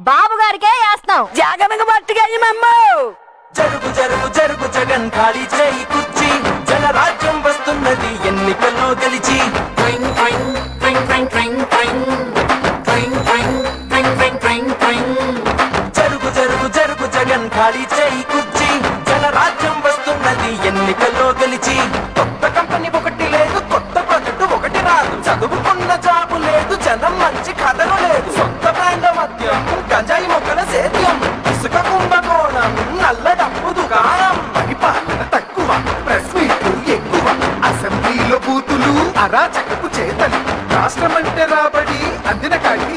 బాబు గారికే వేస్తాం జగనకు పట్టుకెయ్యమమ్మ జరుగు జరుగు జరుగు జగన్ ఖాళీ చేయి కుర్చీ. జనరాజ్యం వస్తున్నది ఎన్నికల్లో గెలిచి. జరుగు జరుగు జరుగు జగన్ ఖాళీ చేయి కుర్చీ. జనరాజ్యం వస్తున్నది ఎన్నికల్లో గెలిచి. కొత్త కంపెనీ ఒకటి లేదు కొత్త ప్రాజెక్టు ఒకటి రాదు. చదువుకున్న జాబు లేదు జనం మంచి అరాచకపు చేతలి రాష్ట్రమంటే రాబడి అందిన కాడికి